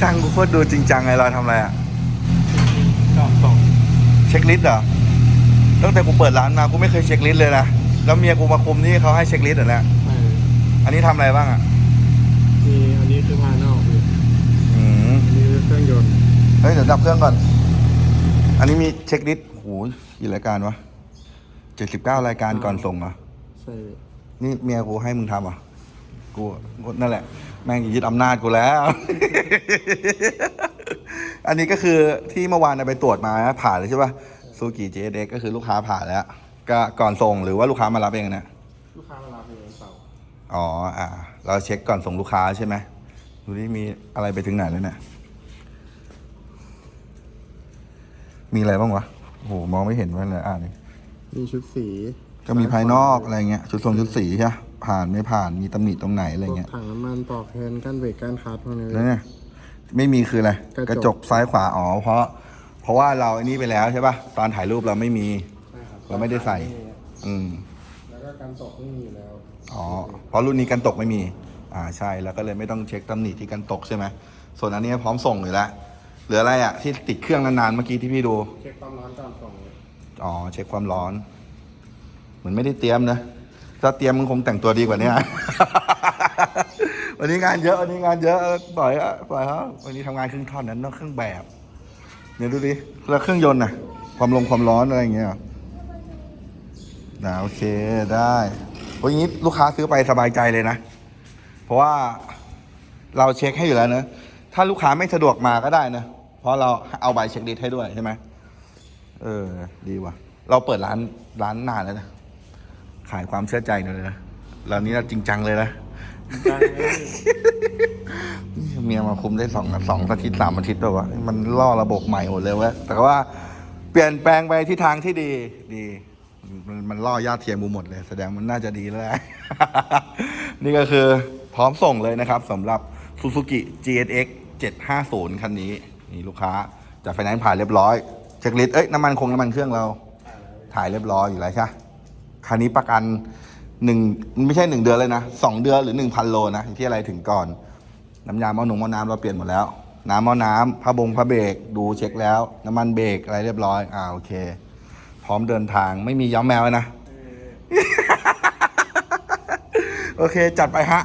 ช่างกูโคตรดูจริงจังไงเราทำอะไรอะก็ส่งเช็คลิสต์เหรอ ตั้งแต่กูเปิดร้านมากูไม่เคยเช็คลิสต์เลยนะ แล้วเมียกูมาคุมนี่เขาให้เช็คลิสต์เหรอเนี่ยเอออันนี้ทำอะไรบ้างอะ มีอันนี้คือภายนอกพี่อืม อันนี้คือเครื่องยนต์เฮ้ยเดี๋ยวดับเครื่องก่อน อันนี้มีเช็คลิสต์โหกี่รายการวะเจ็ดสิบเก้ารายการก่อนส่งเหรอใช่พี่นี่เมียกูให้มึงทำเหรอะ กูกูนั่นแหละ แม่งยึดอำนาจกูแล้ว อันนี้ก็คือที่เมื่อวานเอาไปตรวจมานะผ่านเลยใช่ป่ะซูกิเจเด็กก็คือลูกค้าผ่านแล้ว ก็ก่อนส่งหรือว่าลูกค้ามารับเองนะลูกค้ามารับเองเสาร์อ๋ออ่า เราเช็คก่อนส่งลูกค้าใช่ไหมดูที่มีอะไรไปถึงไหนแล้วเนี่ยมีอะไรบ้างวะโอ้โหมองไม่เห็นว่าเลยอ่านดิมีชุดสี ก็มีภายนอกอะไรเงี้ยชุดทรงชุดสีใช่ปะ ผ่านไม่ผ่านมีตำหนิตรงไหนอะไรพวกเงี้ยถังน้ำมันปลอกแฮนด์กั้นเบรกกั้นคลัตช์พวกนี้ แล้วเนี่ยไม่มีคืออะไรกระจกกระจกซ้ายขวาอ๋อเพราะ เพราะว่าเราไอ้นี่ไปแล้วใช่ปะตอนถ่ายรูปเราไม่มี ใช่ครับเราไม่ได้ใส่ อืม แล้วก็การตกไม่มีอยู่แล้วอ๋อ เพราะรุ่นนี้กันตกไม่มี อ่า ใช่ แล้วก็เลยไม่ต้องเช็คตำหนิที่กันตกใช่ไหม ส่วนอันนี้พร้อมส่งอยู่แล้วเหลืออะไรอะ ที่ติดเครื่องนานๆเมื่อกี้ที่พี่ดู เช็คความร้อนก่อนส่งเลยอ๋อ เช็คความร้อน เหมือนไม่ได้เตรียมนะ ถ้าเตรียมมึงคงแต่งตัวดีกว่านี้ วันนี้งานเยอะวันนี้งานเยอะปล่อยอะปล่อยเขาวันนี้ทำงานครึ่งท่อนนั้นนอกเครื่องแบบเนี่ยดูดิแล้วเครื่องยนต์น่ะ ความลงความร้อนอะไรอย่างเงี้ยหนะโอเคได้เพราะงนี้ลูกค้าซื้อไปสบายใจเลยนะ เพราะว่าเราเช็คให้อยู่แล้วนะถ้าลูกค้าไม่สะดวกมาก็ได้นะ เพราะเราเอาใบเช็คลิสต์ให้ด้วยใช่ไหมเออ ดีว่ะ เราเปิดร้านร้านนานแล้วนะ ขายความเชื่อใจหน่อยเลยนะร้านนี้เราจริงจังเลยนะได้เลยเมียมาคุมได้สองสองอาทิตย์สามอาทิตย์ตัววะมันล่อระบบใหม่หมดเลยเว้ยแต่ว่าเปลี่ยนแปลงไปที่ทางที่ดีดี มันมันล่อญาติเทียมกูหมดเลย แสดงมันน่าจะดีแล้วแหละนี่ก็คือพร้อมส่งเลยนะครับสำหรับ Suzuki GSX 750 คันนี้ นี่ลูกค้าจากไฟแนนซ์ผ่านเรียบร้อยเช็คลิสต์เอ้ยน้ำมันคงน้ำมันเครื่องเรา ถ่ายเรียบร้อยอยู่แล้วใช่ปะ คันนี้ประกันหนึ่งไม่ใช่หนึ่งเดือนเลยนะสองเดือนหรือหนึ่งพันโลนะที่อะไรถึงก่อน น้ำยาหม้อหนุ่มหม้อน้ำเราเปลี่ยนหมดแล้ว น้ำหม้อน้ำผ้าบงผ้าเบรกดูเช็คแล้ว น้ำมันเบรกอะไรเรียบร้อยอ่าโอเค พร้อมเดินทางไม่มีย้อมแมวนะ โอเค จัดไปฮะ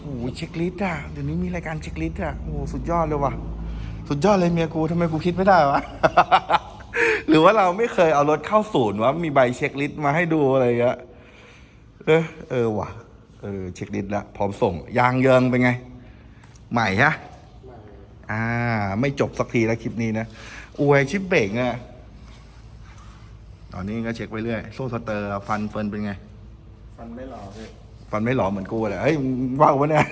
โอ้เช็คลิสต์อะเดี๋ยวนี้มีรายการเช็คลิสต์อะโอ้สุดยอดเลยว่ะ สุดยอดเลยเมียกูทำไมกูคิดไม่ได้วะ หรือว่าเราไม่เคยเอารถเข้าศูนย์วะมีใบเช็คลิสต์มาให้ดูอะไรอย่างเงี้ยเออเออว่ะเออเช็คลิสต์แล้วพร้อมส่ง ยางเยิงเป็นไง ใหม่ฮะใหม่อ่า ไม่จบสักทีแล้วคลิปนี้นะอวยชิปเบรกเนี่ยตอนนี้ก็เช็คไปเรื่อยโซ่สเตอร์ฟันเฟิร์นเป็นไง ฟันไม่หล่อพี่ฟันไม่หลอเหมือนกูเลยเฮ้ยมึงว่าวะเนี่ย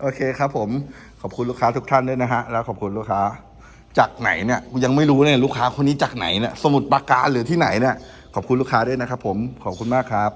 โอเคครับผม ขอบคุณลูกค้าทุกท่านด้วยนะฮะ แล้วขอบคุณลูกค้า จากไหนเนี่ยกูยังไม่รู้เนี่ยลูกค้าคนนี้จากไหนเนี่ยสมุดปราการหรือที่ไหนเนี่ยขอบคุณลูกค้าด้วยนะครับผมขอบคุณมากครับ